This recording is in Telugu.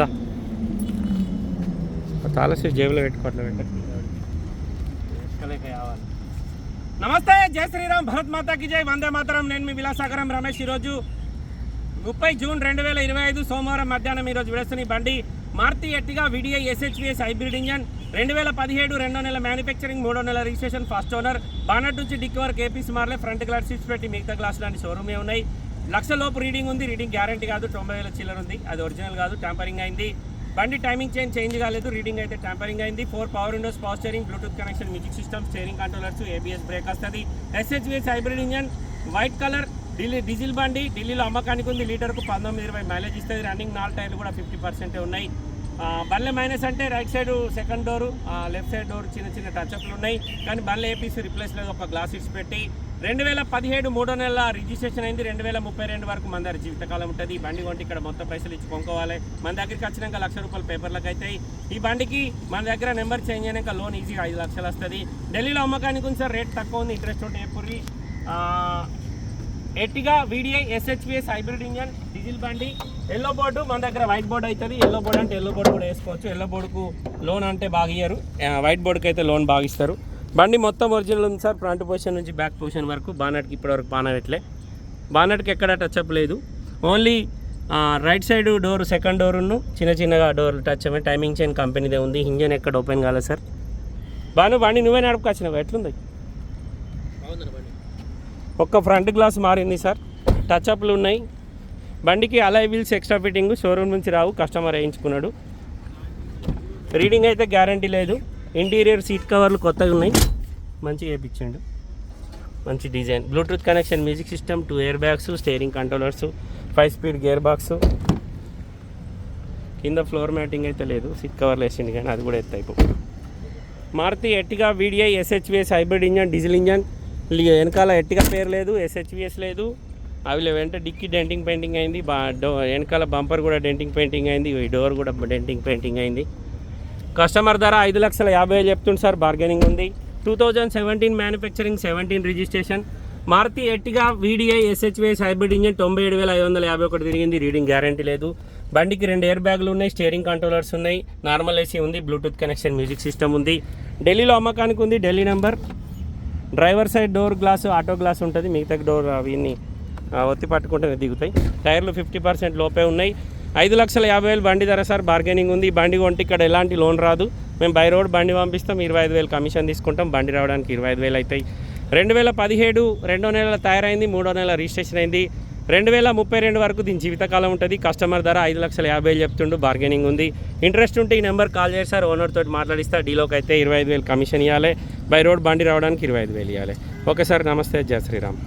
దా జేబులో పెట్టుకోవట్లే పెట్ట. నమస్తే జై శ్రీరామ్ భరత్ మాతాకి జై వందే మాతరం. నేను మీ విలాసాగరం రమేష్ ఈరోజు ముప్పై జూన్ రెండు వేల ఇరవై ఐదు సోమవారం మధ్యాహ్నం ఈరోజు విడుస్తున్న బండి Maruti Ertiga VDI SHVS hybrid engine. రెండు వేల పదిహేడు రెండో నెల మ్యానుఫ్యాక్చరింగ్ మూడో నెల రిజిస్ట్రేషన్ ఫస్ట్ ఓనర్ బానట్ నుంచి డిక్ వరకు ఏపీసీ మార్లే. ఫ్రంట్ గ్లాస్ సీట్స్ పెట్టి మిగతా గ్లాస్ లాంటి షోరూమే ఉన్నాయి. లక్ష లోపు రీడింగ్ ఉంది. రీడింగ్ గ్యారంటీ కాదు. తొంభై వేల చిల్లర ఉంది. అది ఒరిజినల్ కాదు. ట్యాంపరింగ్ అయింది. బండి టైమింగ్ చేంజ్ చేంజ్ కాలేదు. రీడింగ్ అయితే ట్యాంపరింగ్ అయింది. Four power windows power steering Bluetooth connection music system steering controllers A B S brake వస్తుంది. S H V S hybrid engine white colour Delhi diesel బండి ఢిల్లీలో అమ్మకానికి ఉంది. లీటర్కు పంతొమ్మిది ఇరవై మైలేజ్ ఇస్తుంది. రన్నింగ్ నాలుగు టైర్లు కూడా ఫిఫ్టీ పర్సెంటే ఉన్నాయి. బల్లె మైనస్ అంటే right side second door left side door చిన్న చిన్న టచ్అప్లు ఉన్నాయి. కానీ బల్లె ఏపీసీ రిప్లేస్ లేదు. ఒక గ్లాస్ ఇచ్చి పెట్టి రెండు వేల పదిహేడు మూడో నెలల రిజిస్ట్రేషన్ అయింది. రెండు వేల ముప్పై రెండు వరకు మన దగ్గర జీవితకాలం ఉంటుంది. ఈ బండి కొంటే ఇక్కడ మొత్తం పైసలు ఇచ్చి కొనుక్కోవాలి. మన దగ్గరికి వచ్చినాక లక్ష రూపాయలు పేపర్లకు అవుతాయి. ఈ బండికి మన దగ్గర నెంబర్ చేంజ్ అయినాక లోన్ ఈజీగా ఐదు లక్షలు వస్తుంది. ఢిల్లీలో అమ్మకానికి ఉంది సార్ రేట్ తక్కువ ఉంది. ఇంట్రెస్ట్ ఉంటే ఎప్పుడు Ertiga V D I S H P S hybrid engine diesel బండి ఎల్లో బోర్డు మన దగ్గర వైట్ బోర్డు అవుతుంది. ఎల్లో బోర్డు అంటే ఎల్లో బోర్డు కూడా వేసుకోవచ్చు. ఎల్లో బోర్డుకు లోన్ అంటే బాగా ఇయ్యరు. వైట్ బోర్డుకి అయితే లోన్ బాగా ఇస్తారు. బండి మొత్తం ఒరిజినల్ ఉంది సార్ ఫ్రంట్ పొజిషన్ నుంచి బ్యాక్ పొజిషన్ వరకు బానట్కి ఇప్పటివరకు బాగా బానట్కి ఎక్కడ టచ్అప్ లేదు. Only right side door second డోర్ను చిన్న చిన్నగా డోర్ టచ్ అయ్యి టైమింగ్ చైన్ కంపెనీదే ఉంది. ఇంజన్ ఎక్కడ ఓపెన్ కాలేదు సార్. బాను బండి నువ్వే నడుపుకొచ్చినావు ఎట్లుంది? ఒక్క ఫ్రంట్ గ్లాస్ మారింది సార్. టచ్అప్లు ఉన్నాయి. బండికి alloy wheels extra fitting showroom నుంచి రావు. కస్టమర్ వేయించుకున్నాడు. రీడింగ్ అయితే గ్యారంటీ లేదు. ఇంటీరియర్ సీట్ కవర్లు కొత్తగా ఉన్నాయి. మంచిగా వేయించండు మంచి design. Bluetooth connection music system two airbags steering controllers five speed gear box కింద ఫ్లోర్ మ్యాటింగ్ అయితే లేదు. సీట్ కవర్లు వేసింది కానీ అది కూడా ఎత్తాయిపో Maruti Ertiga V D I S H V S hybrid engine diesel engine వెనకాల ఎట్టిగా పేరు లేదు ఎస్హెచ్విఎస్ లేదు. అవి లేవు. వెంట డిక్కి డెంటింగ్ పెయింటింగ్ అయింది. బా డో వెనకాల బంపర్ కూడా డెంటింగ్ పెయింటింగ్ అయింది. ఈ డోర్ కూడా డెంటింగ్ పెయింటింగ్ అయింది. కస్టమర్ ధర ఐదు లక్షల యాభై వేలు చెప్తుంది సార్ బార్గెనింగ్ ఉంది. Two thousand seventeen manufacturing seventeen registration Maruti Ertiga VDI SHVS hybrid engine తొంభై ఏడు వేల ఐదు వందల యాభై ఒకటి తిరిగింది రీడింగ్ గ్యారంటీ లేదు. బండికి రెండు ఎయిర్ బ్యాగులు ఉన్నాయి స్టీరింగ్ కంట్రోలర్స్ ఉన్నాయి నార్మల్ ఏసీ ఉంది బ్లూటూత్ కనెక్షన్ మ్యూజిక్ సిస్టమ్ ఉంది. ఢిల్లీలో అమ్మకానికి ఉంది Delhi number driver side door glass auto glass ఉంటుంది మిగతా డోర్ అవన్నీ ఒత్తి పట్టుకుంటేనే దిగుతాయి. టైర్లు ఫిఫ్టీ పర్సెంట్ లోపే ఉన్నాయి. ఐదు లక్షల యాభై వేలు బండి ధర సార్ బార్గెనింగ్ ఉంది. బండి కొంటే ఇక్కడ ఎలాంటి లోన్ రాదు. మేము బై రోడ్ బండి పంపిస్తాం ఇరవై ఐదు వేలు కమిషన్ తీసుకుంటాం బండి రావడానికి ఇరవై ఐదు వేలు అవుతాయి. రెండు వేల పదిహేడు రెండో నెల తయారైంది మూడో నెల రిజిస్ట్రేషన్ అయింది. రెండు వేల ముప్పై రెండు వరకు దీని జీవితకాలం ఉంటుంది. కస్టమర్ ధర ఐదు లక్షల యాభై వేలు చెప్తుండు బార్గెనింగ్ ఉంది. ఇంట్రెస్ట్ ఉంటే ఈ నెంబర్ కాల్ చేసి సార్ ఓనర్ తోటి మాట్లాడిస్తా డీలోకి అయితే ఇరవై ఐదు వేలు కమిషన్ ఇవ్వాలి బై రోడ్ బండి రావడానికి ఇరవై ఐదు వేలు ఇవ్వాలి ఓకే సార్ నమస్తే జయ శ్రీరామ్.